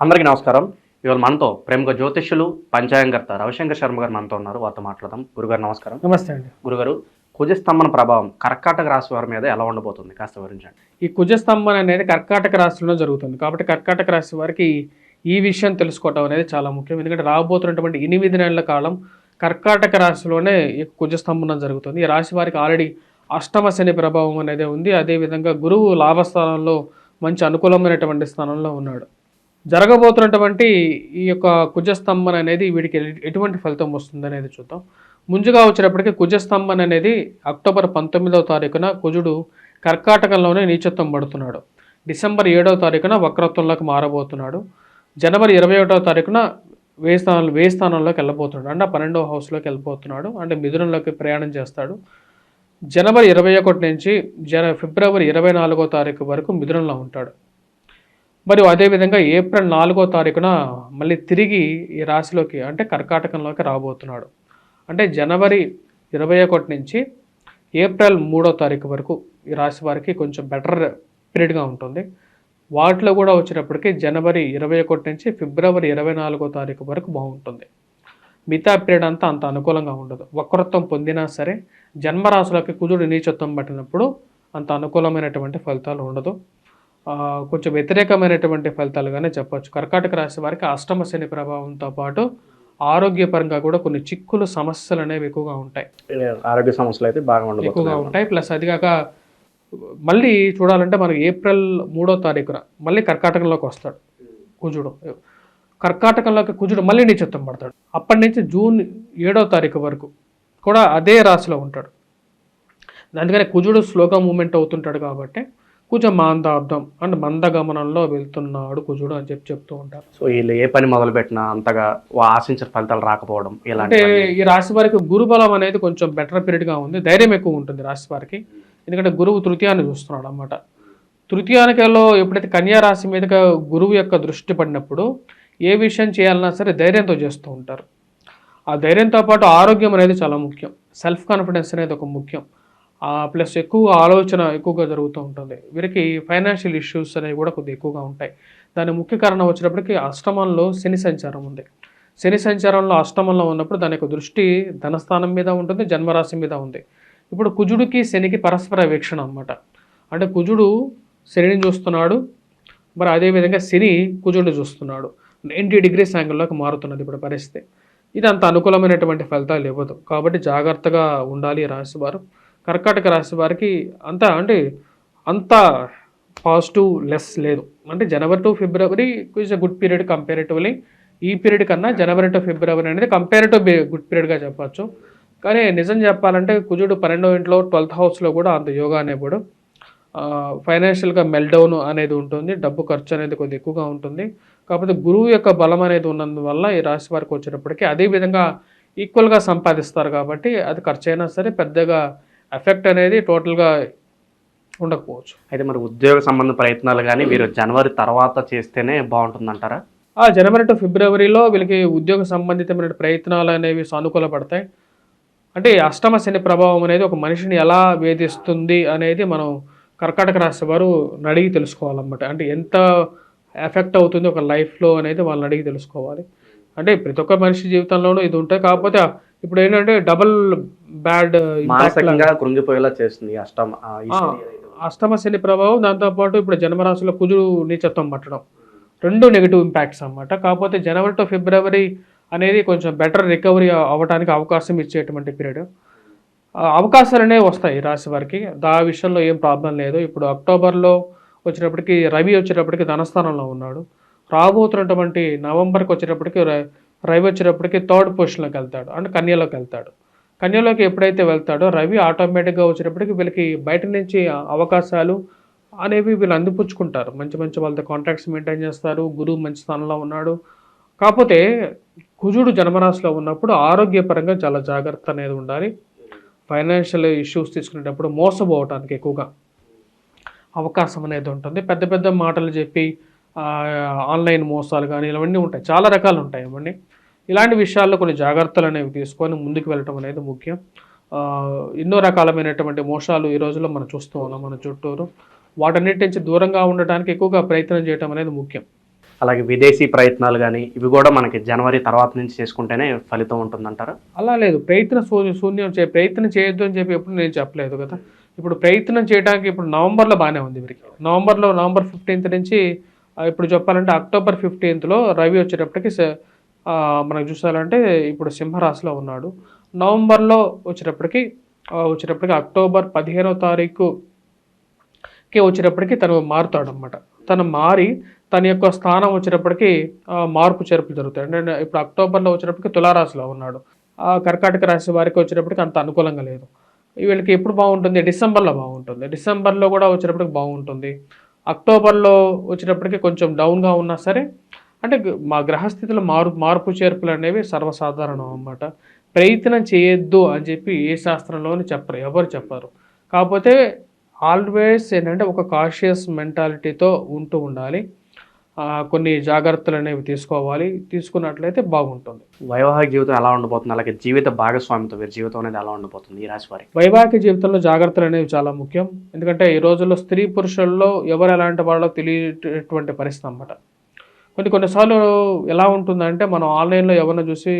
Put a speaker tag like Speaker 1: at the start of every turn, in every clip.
Speaker 1: అందరికీ నమస్కారం. ఇవాళ మనతో ప్రముఖ జ్యోతిష్యులు పంచాంగర్త రవిశంకర్ శర్మ గారు మనతో ఉన్నారు. వారితో మాట్లాడదాం. గురుగారు నమస్కారం.
Speaker 2: నమస్తే అండి.
Speaker 1: గురుగారు కుజస్తంభన ప్రభావం కర్కాటక రాశి వారి మీద ఎలా ఉండబోతుంది? కాస్త వివరించండి.
Speaker 2: ఈ కుజస్తంభన అనేది కర్కాటక రాశిలో జరుగుతుంది. కాబట్టి కర్కాటక రాశి వారికి ఈ విషయం తెలుసుకోవటం అనేది చాలా ముఖ్యం. ఎందుకంటే రాబోతున్నటువంటి ఎనిమిది నెలల కాలం కర్కాటక రాశిలోనే ఈ కుజస్తంభన జరుగుతుంది. ఈ రాశి వారికి ఆల్రెడీ అష్టమ శని ప్రభావం అనేది ఉంది. అదేవిధంగా గురువు లాభస్థానంలో మంచి అనుకూలమైనటువంటి స్థానంలో ఉన్నాడు. జరగబోతున్నటువంటి ఈ యొక్క కుజస్తంభన అనేది వీడికి ఎటువంటి ఫలితం వస్తుంది అనేది చూద్దాం. ముందుగా వచ్చినప్పటికీ కుజస్తంభన అనేది అక్టోబర్ పంతొమ్మిదవ తారీఖున కుజుడు కర్కాటకంలోనే నీచత్వం పడుతున్నాడు. డిసెంబర్ ఏడవ తారీఖున వక్రత్వంలోకి మారబోతున్నాడు. జనవరి ఇరవై ఒకటవ తారీఖున వేయి స్థానంలో వేయి స్థానంలోకి వెళ్ళబోతున్నాడు. అంటే పన్నెండవ హౌస్లోకి వెళ్ళిపోతున్నాడు అంటే మిథునంలోకి ప్రయాణం చేస్తాడు. జనవరి ఇరవై ఒకటి నుంచి జన ఫిబ్రవరి ఇరవై నాలుగో తారీఖు వరకు మిథునంలో ఉంటాడు. మరియు అదేవిధంగా ఏప్రిల్ నాలుగో తారీఖున మళ్ళీ తిరిగి ఈ రాశిలోకి అంటే కర్కాటకంలోకి రాబోతున్నాడు. అంటే జనవరి ఇరవై ఒకటి నుంచి ఏప్రిల్ మూడో తారీఖు వరకు ఈ రాశి వారికి కొంచెం బెటర్ పీరియడ్గా ఉంటుంది. వాటిలో కూడా వచ్చేటప్పటికి జనవరి ఇరవై ఒకటి నుంచి ఫిబ్రవరి ఇరవై నాలుగో తారీఖు వరకు బాగుంటుంది. మిగతా పీరియడ్ అంతా అంత అనుకూలంగా ఉండదు. వక్రత్వం పొందినా సరే జన్మరాశులకి కుజుడు నీచత్వం పట్టినప్పుడు అంత అనుకూలమైనటువంటి ఫలితాలు ఉండదు. కొంచెం వ్యతిరేకమైనటువంటి ఫలితాలుగానే చెప్పొచ్చు. కర్కాటక రాశి వారికి అష్టమ శని ప్రభావంతో పాటు ఆరోగ్యపరంగా కూడా కొన్ని చిక్కులు సమస్యలు అనేవి ఎక్కువగా ఉంటాయి.
Speaker 1: ఆరోగ్య సమస్యలు అయితే బాగా
Speaker 2: ఎక్కువగా ఉంటాయి. ప్లస్ అది కాక మళ్ళీ చూడాలంటే మనకి ఏప్రిల్ మూడో తారీఖున మళ్ళీ కర్కాటకంలోకి వస్తాడు కుజుడు. కర్కాటకంలోకి కుజుడు మళ్ళీ నీచత్వం పడతాడు. అప్పటి నుంచి జూన్ ఏడో తారీఖు వరకు కూడా అదే రాశిలో ఉంటాడు. అందుకని కుజుడు స్లోగా మూమెంట్ అవుతుంటాడు కాబట్టి కొంచెం మాందార్థం అంటే మందగమనంలో వెళ్తున్నాడు కుజుడు అని చెప్పి చెప్తూ ఉంటారు.
Speaker 1: సో వీళ్ళు ఏ పని మొదలు పెట్టినా అంతగా ఆశించిన ఫలితాలు రాకపోవడం
Speaker 2: అంటే ఈ రాశి వారికి గురుబలం అనేది కొంచెం బెటర్ పీరియడ్గా ఉంది. ధైర్యం ఎక్కువ ఉంటుంది రాశి వారికి. ఎందుకంటే గురువు తృతీయాన్ని చూస్తున్నాడు అన్నమాట. తృతీయానికలో ఎప్పుడైతే కన్యా రాశి మీదుగా గురువు యొక్క దృష్టి పడినప్పుడు ఏ విషయం చేయాలన్నా సరే ధైర్యంతో చేస్తూ ఉంటారు. ఆ ధైర్యంతో పాటు ఆరోగ్యం అనేది చాలా ముఖ్యం. సెల్ఫ్ కాన్ఫిడెన్స్ అనేది ఒక ముఖ్యం. ప్లస్ ఎక్కువ ఆలోచన ఎక్కువగా జరుగుతూ ఉంటుంది. వీరికి ఫైనాన్షియల్ ఇష్యూస్ అనేవి కూడా కొద్దిగా ఎక్కువగా ఉంటాయి. దాని ముఖ్య కారణం వచ్చినప్పటికీ అష్టమంలో శని సంచారం ఉంది. శని సంచారంలో అష్టమంలో ఉన్నప్పుడు దాని యొక్క దృష్టి ధనస్థానం మీద ఉంటుంది జన్మరాశి మీద ఉంది. ఇప్పుడు కుజుడికి శనికి పరస్పర వీక్షణ అన్నమాట. అంటే కుజుడు శనిని చూస్తున్నాడు మరి అదేవిధంగా శని కుజుడిని చూస్తున్నాడు. నైంటీ డిగ్రీస్ యాంగిల్లోకి మారుతున్నది ఇప్పుడు పరిస్థితి. ఇది అంత అనుకూలమైనటువంటి ఫలితాలు ఇవ్వదు. కాబట్టి జాగ్రత్తగా ఉండాలి రాశివారు రాశి వారు. కర్కాటక రాశి వారికి అంత అంటే అంత పాజిటివ్ లెస్ లేదు. అంటే January to February is a good period comparatively ఈ పీరియడ్ కన్నా జనవరి టు ఫిబ్రవరి అనేది కంపారిటివ్ గుడ్ పీరియడ్గా చెప్పచ్చు. కానీ నిజం చెప్పాలంటే కుజుడు పన్నెండవ ఇంట్లో ట్వెల్త్ హౌస్లో కూడా అంత యోగా అనేప్పుడు ఫైనాన్షియల్గా మెల్డౌన్ అనేది ఉంటుంది. డబ్బు ఖర్చు అనేది కొద్దిగా ఎక్కువగా ఉంటుంది. కాకపోతే గురువు యొక్క బలం అనేది ఉన్నందువల్ల ఈ రాశి వారికి వచ్చినప్పటికీ అదే విధంగా ఈక్వల్గా సంపాదిస్తారు కాబట్టి అది ఖర్చు అయినా సరే పెద్దగా ఎఫెక్ట్ అనేది టోటల్గా ఉండకపోవచ్చు.
Speaker 1: అయితే మరి ఉద్యోగ సంబంధ ప్రయత్నాలు కానీ మీరు జనవరి తర్వాత చేస్తేనే బాగుంటుందంటారా?
Speaker 2: ఆ జనవరి టు ఫిబ్రవరిలో వీళ్ళకి ఉద్యోగ సంబంధితమైన ప్రయత్నాలు అనేవి సానుకూల పడతాయి. అంటే అష్టమ శని ప్రభావం అనేది ఒక మనిషిని ఎలా వేధిస్తుంది అనేది మనం కర్కాటక రాశి వారు అడిగి తెలుసుకోవాలన్నమాట. అంటే ఎంత ఎఫెక్ట్ అవుతుంది ఒక లైఫ్లో అనేది వాళ్ళని అడిగి తెలుసుకోవాలి. అంటే ప్రతి ఒక్క మనిషి జీవితంలోనూ ఇది ఉంటుంది కాకపోతే ఇప్పుడు ఏంటంటే డబుల్ బ్యాడ్
Speaker 1: మానసికంగా కృంగిపోయేలా చేస్తుంది అష్టమ.
Speaker 2: అష్టమ శని ప్రభావం దాంతోపాటు ఇప్పుడు జన్మరాశిలో కుజుడు నీచత్వం పట్టడం. రెండు నెగిటివ్ ఇంపాక్ట్స్ అన్నమాట. కాకపోతే జనవరి టు ఫిబ్రవరి అనేది కొంచెం బెటర్ రికవరీ అవ్వడానికి అవకాశం ఇచ్చేటువంటి పీరియడ్ అవకాశాలు అనేవి వస్తాయి రాశి వారికి. దా విషయంలో ఏం ప్రాబ్లం లేదు. ఇప్పుడు అక్టోబర్లో వచ్చినప్పటికీ రవి వచ్చేటప్పటికి ధనస్థానంలో ఉన్నాడు. రాబోతున్నటువంటి నవంబర్కి వచ్చేటప్పటికి రవి వచ్చేటప్పటికి థర్డ్ పొజిషన్లోకి వెళ్తాడు అంటే కన్యలోకి వెళ్తాడు. కన్యలోకి ఎప్పుడైతే వెళ్తాడో రవి ఆటోమేటిక్గా వచ్చేటప్పటికి వీళ్ళకి బయట నుంచి అవకాశాలు అనేవి వీళ్ళు అందిపుచ్చుకుంటారు. మంచి మంచి వాళ్ళతో కాంటాక్ట్స్ మెయింటైన్ చేస్తారు గురువు మంచి స్థానంలో ఉన్నాడు. కాకపోతే కుజుడు జన్మరాశిలో ఉన్నప్పుడు ఆరోగ్యపరంగా చాలా జాగ్రత్త అనేది ఉండాలి. ఫైనాన్షియల్ ఇష్యూస్ తీసుకునేటప్పుడు మోసపోవటానికి ఎక్కువగా అవకాశం అనేది ఉంటుంది. పెద్ద పెద్ద మాటలు చెప్పి ఆన్లైన్ మోసాలు కానీ ఇవన్నీ ఉంటాయి. చాలా రకాలు ఉంటాయి ఇవన్నీ. ఇలాంటి విషయాల్లో కొన్ని జాగ్రత్తలు అనేవి తీసుకొని ముందుకు వెళ్ళటం అనేది ముఖ్యం. ఎన్నో రకాలమైనటువంటి మోసాలు ఈ రోజుల్లో మనం చూస్తూ ఉన్నాం మన చుట్టూరు. వాటన్నిటి నుంచి దూరంగా ఉండటానికి ఎక్కువగా ప్రయత్నం చేయటం అనేది ముఖ్యం.
Speaker 1: అలాగే విదేశీ ప్రయత్నాలు కానీ ఇవి కూడా మనకి జనవరి తర్వాత నుంచి చేసుకుంటేనే ఫలితం ఉంటుందంటారా?
Speaker 2: అలా లేదు. ప్రయత్న శూన్యం చే ప్రయత్నం చేయొద్దు అని చెప్పి ఎప్పుడు నేను చెప్పలేదు కదా. ఇప్పుడు ప్రయత్నం చేయడానికి ఇప్పుడు నవంబర్లో బాగానే ఉంది వీరికి. నవంబర్లో నవంబర్ ఫిఫ్టీన్త్ నుంచి ఇప్పుడు చెప్పాలంటే అక్టోబర్ ఫిఫ్టీన్త్లో రవి వచ్చేటప్పటికి మనకు చూసాలంటే ఇప్పుడు సింహరాశిలో ఉన్నాడు. నవంబర్లో వచ్చేటప్పటికి వచ్చేటప్పటికి అక్టోబర్ పదిహేనో తారీఖుకి వచ్చేటప్పటికి తను మారుతాడు అనమాట తను మారి తన యొక్క స్థానం వచ్చేటప్పటికి మార్పు చేర్పులు జరుగుతాయి. అంటే ఇప్పుడు అక్టోబర్లో వచ్చేటప్పటికి తులారాశిలో ఉన్నాడు. ఆ కర్కాటక రాశి వారికి వచ్చేటప్పటికి అంత అనుకూలంగా లేదు. వీళ్ళకి ఎప్పుడు బాగుంటుంది? డిసెంబర్లో బాగుంటుంది. డిసెంబర్లో కూడా వచ్చేటప్పటికి బాగుంటుంది. అక్టోబర్లో వచ్చేటప్పటికి కొంచెం డౌన్గా ఉన్నా సరే అంటే మా గ్రహస్థితిలో మారు మార్పు చేర్పులు అనేవి సర్వసాధారణం అన్నమాట. ప్రయత్నం చేయొద్దు అని చెప్పి ఏ శాస్త్రంలోని చెప్పరు ఎవరు చెప్పరు. కాకపోతే ఆల్వేస్ ఏంటంటే ఒక కాషియస్ మెంటాలిటీతో ఉంటూ ఉండాలి. కొన్ని జాగ్రత్తలు అనేవి తీసుకోవాలి. తీసుకున్నట్లయితే బాగుంటుంది.
Speaker 1: వైవాహిక జీవితం ఎలా ఉండబోతుంది అలాగే జీవిత భాగస్వామితో వీరి జీవితం అనేది ఎలా ఉండబోతుంది ఈ రాశి వారికి?
Speaker 2: వైవాహిక జీవితంలో జాగ్రత్తలు అనేవి చాలా ముఖ్యం. ఎందుకంటే ఈ రోజుల్లో స్త్రీ పురుషుల్లో ఎవరు ఎలాంటి వాళ్ళో తెలియటువంటి పరిస్థితి అన్నమాట. కొన్ని కొన్నిసార్లు ఎలా ఉంటుందంటే మనం ఆన్లైన్లో ఎవరిని చూసి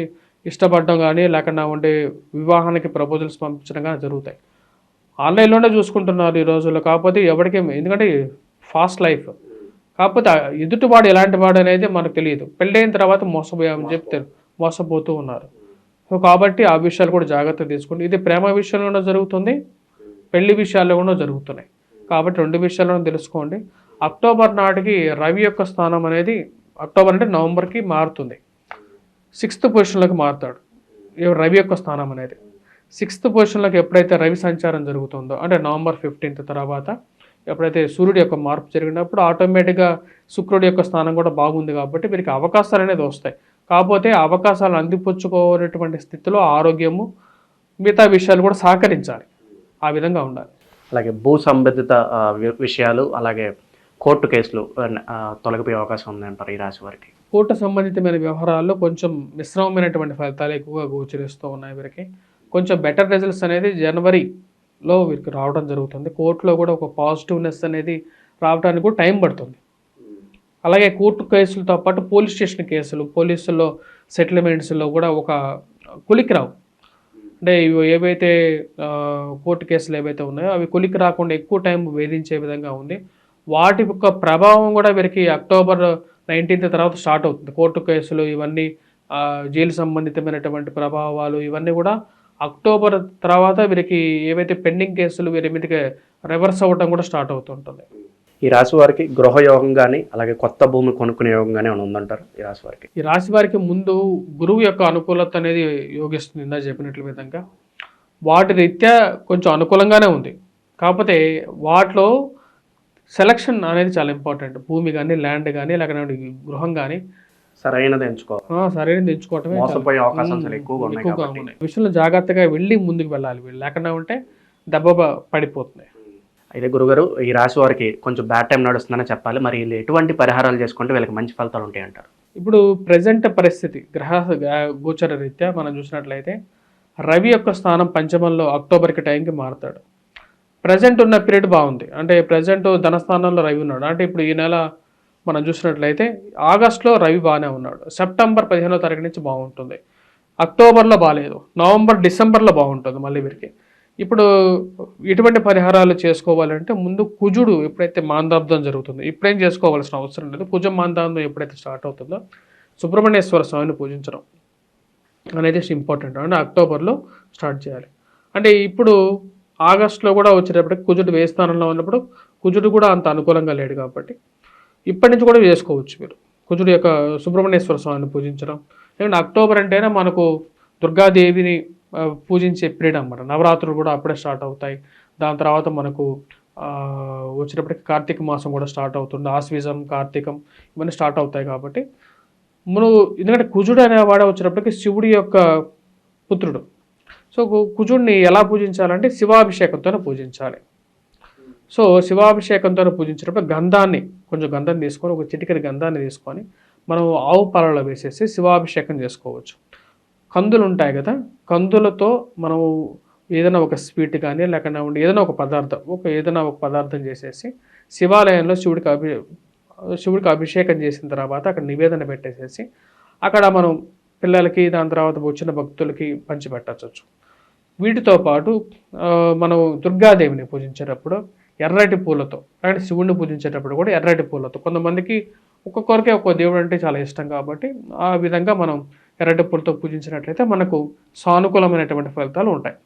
Speaker 2: ఇష్టపడడం కానీ లేకుండా ఉండే వివాహానికి ప్రపోజల్స్ పంపించడం కానీ జరుగుతాయి. ఆన్లైన్లోనే చూసుకుంటున్నారు ఈ రోజుల్లో. కాకపోతే ఎవరికి ఎందుకంటే ఫాస్ట్ లైఫ్. కాకపోతే ఎదుటివాడు ఎలాంటి వాడు అనేది మనకు తెలియదు. పెళ్ళైన తర్వాత మోసపోయామని చెప్తారు మోసపోతూ ఉన్నారు. సో కాబట్టి ఆ విషయాలు కూడా జాగ్రత్త తీసుకోండి. ఇది ప్రేమ విషయంలోనూ జరుగుతుంది పెళ్ళి విషయాల్లో కూడా జరుగుతున్నాయి. కాబట్టి రెండు విషయాలను తెలుసుకోండి. అక్టోబర్ నాటికి రవి యొక్క స్థానం అనేది అక్టోబర్ అంటే నవంబర్కి మారుతుంది. సిక్స్త్ పొజిషన్లోకి మారుతాడు. ఈ రవి యొక్క స్థానం అనేది. సిక్స్త్ పొజిషన్లోకి ఎప్పుడైతే రవి సంచారం జరుగుతుందో అంటే నవంబర్ ఫిఫ్టీన్త్ తర్వాత ఎప్పుడైతే సూర్యుడు యొక్క మార్పు జరిగినప్పుడు ఆటోమేటిక్గా శుక్రుడి యొక్క స్థానం కూడా బాగుంది కాబట్టి వీరికి అవకాశాలు అనేది వస్తాయి. కాకపోతే అవకాశాలు అందిపుచ్చుకోనటువంటి స్థితిలో ఆరోగ్యము మిగతా విషయాలు కూడా సహకరించాలి. ఆ విధంగా ఉండాలి.
Speaker 1: అలాగే భూ సంబంధిత వి- విషయాలు అలాగే కోర్టు కేసులు తొలగిపోయే అవకాశం ఉంది అంటారు ఈ రాశి వారికి.
Speaker 2: కోర్టు సంబంధితమైన వ్యవహారాల్లో కొంచెం మిశ్రమమైనటువంటి ఫలితాలు ఎక్కువగా గోచరిస్తూ ఉన్నాయి వీరికి. కొంచెం బెటర్ రిజల్ట్స్ అనేది జనవరిలో వీరికి రావడం జరుగుతుంది. కోర్టులో కూడా ఒక పాజిటివ్నెస్ అనేది రావడానికి కూడా టైం పడుతుంది. అలాగే కోర్టు కేసులతో పాటు పోలీస్ స్టేషన్ కేసులు పోలీసుల్లో సెటిల్మెంట్స్లో కూడా ఒక కులికి రావు అంటే ఇవి ఏవైతే కోర్టు కేసులు ఏవైతే ఉన్నాయో అవి కొలికి రాకుండా ఎక్కువ టైం వేధించే విధంగా ఉంది. వాటి యొక్క ప్రభావం కూడా వీరికి అక్టోబర్ నైన్టీన్త్ తర్వాత స్టార్ట్ అవుతుంది. కోర్టు కేసులు ఇవన్నీ జైలు సంబంధితమైనటువంటి ప్రభావాలు ఇవన్నీ కూడా అక్టోబర్ తర్వాత వీరికి ఏవైతే పెండింగ్ కేసులు వీరి మీదకి రివర్స్ అవ్వడం కూడా స్టార్ట్ అవుతుంటుంది
Speaker 1: ఈ రాశి వారికి గృహ యోగం కానీ అలాగే కొత్త భూమి కొనుక్కునే యోగం కానీ ఉందంటారు ఈ రాశి వారికి?
Speaker 2: ఈ రాశి వారికి ముందు గురువు యొక్క అనుకూలత అనేది యోగిస్తుంది ఇందా చెప్పినట్లు విధంగా. వాటి రీత్యా కొంచెం అనుకూలంగానే ఉంది. కాకపోతే వాటిలో సెలక్షన్ అనేది చాలా ఇంపార్టెంట్ భూమి కానీ ల్యాండ్ కానీ లేకపోతే గృహం కానీ
Speaker 1: సరైనది ఎంచుకోవాలి
Speaker 2: సరైనది ఎంచుకోవటమే
Speaker 1: మోసపోయే అవకాశాలు ఎక్కువగా ఉన్నాయి
Speaker 2: విషయంలో జాగ్రత్తగా వెళ్ళి ముందుకు వెళ్ళాలి వీళ్ళు. లేకుండా ఉంటే దెబ్బ పడిపోతుంది.
Speaker 1: అయితే గురుగారు ఈ రాశి వారికి కొంచెం బ్యాడ్ టైం నడుస్తుందని చెప్పాలి. మరి వీళ్ళు ఎటువంటి పరిహారాలు చేసుకుంటే వీళ్ళకి మంచి ఫలితాలు ఉంటాయి అంటారు?
Speaker 2: ఇప్పుడు ప్రజెంట్ పరిస్థితి గ్రహ గ్రహ- గోచర రీత్యా మనం చూసినట్లయితే రవి యొక్క స్థానం పంచమంలో అక్టోబర్కి టైంకి మారుతాడు. ప్రజెంట్ ఉన్న పీరియడ్ బాగుంది. అంటే ప్రజెంట్ ధనస్థానంలో రవి ఉన్నాడు. అంటే ఇప్పుడు ఈ నెల మనం చూసినట్లయితే ఆగస్ట్లో రవి బాగానే ఉన్నాడు. సెప్టెంబర్ పదిహేనో తారీఖు నుంచి బాగుంటుంది. అక్టోబర్లో బాగాలేదు. నవంబర్ డిసెంబర్లో బాగుంటుంది మళ్ళీ వీరికి. ఇప్పుడు ఇటువంటి పరిహారాలు చేసుకోవాలంటే ముందు కుజుడు ఎప్పుడైతే మాందాబ్దం జరుగుతుందో ఇప్పుడేం చేసుకోవాల్సిన అవసరం లేదు. కుజ మాందాబ్దం ఎప్పుడైతే స్టార్ట్ అవుతుందో సుబ్రహ్మణ్యేశ్వర స్వామిని పూజించడం అనేది ఇంపార్టెంట్ అంటే అక్టోబర్లో స్టార్ట్ చేయాలి. అంటే ఇప్పుడు ఆగస్టులో కూడా వచ్చేటప్పటికి కుజుడు వే స్థానంలో ఉన్నప్పుడు కుజుడు కూడా అంత అనుకూలంగా లేడు కాబట్టి ఇప్పటి నుంచి కూడా చేసుకోవచ్చు మీరు. కుజుడు యొక్క సుబ్రహ్మణ్యేశ్వర స్వామిని పూజించడం. లేదంటే అక్టోబర్ అంటేనే మనకు దుర్గాదేవిని పూజించే పీరియడ్ అనమాట నవరాత్రులు కూడా అప్పుడే స్టార్ట్ అవుతాయి. దాని తర్వాత మనకు వచ్చేటప్పటికి కార్తీక మాసం కూడా స్టార్ట్ అవుతుంది. ఆశ్వీజం కార్తీకం ఇవన్నీ స్టార్ట్ అవుతాయి కాబట్టి. మనం ఎందుకంటే కుజుడు అనేవాడే వచ్చేటప్పటికి శివుడి యొక్క పుత్రుడు. సో కుజుడిని ఎలా పూజించాలంటే శివాభిషేకంతో పూజించాలి. సో శివాభిషేకంతో పూజించినప్పుడు గంధాన్ని కొంచెం గంధం తీసుకొని ఒక చిటికెడు గంధాన్ని తీసుకొని మనం ఆవు పాలలో వేసేసి శివాభిషేకం చేసుకోవచ్చు. కందులు ఉంటాయి కదా కందులతో మనం ఏదైనా ఒక స్వీట్ కానీ లేకుండా ఉండి ఏదైనా ఒక పదార్థం ఒక ఏదైనా ఒక పదార్థం చేసేసి శివాలయంలో శివుడికి అభి శివుడికి అభిషేకం చేసిన తర్వాత అక్కడ నివేదన పెట్టేసేసి అక్కడ మనం పిల్లలకి దాని తర్వాత వచ్చిన భక్తులకి పంచిపెట్టచ్చు. వీటితో పాటు మనం దుర్గాదేవిని పూజించేటప్పుడు ఎర్రటి పూలతో అంటే శివుడిని పూజించేటప్పుడు కూడా ఎర్రటి పూలతో. కొంతమందికి ఒక్కొక్కరికే ఒక్కో దేవుడు అంటే చాలా ఇష్టం కాబట్టి ఆ విధంగా మనం ఎర్రటి పూలతో పూజించినట్లయితే మనకు సానుకూలమైనటువంటి ఫలితాలు ఉంటాయి.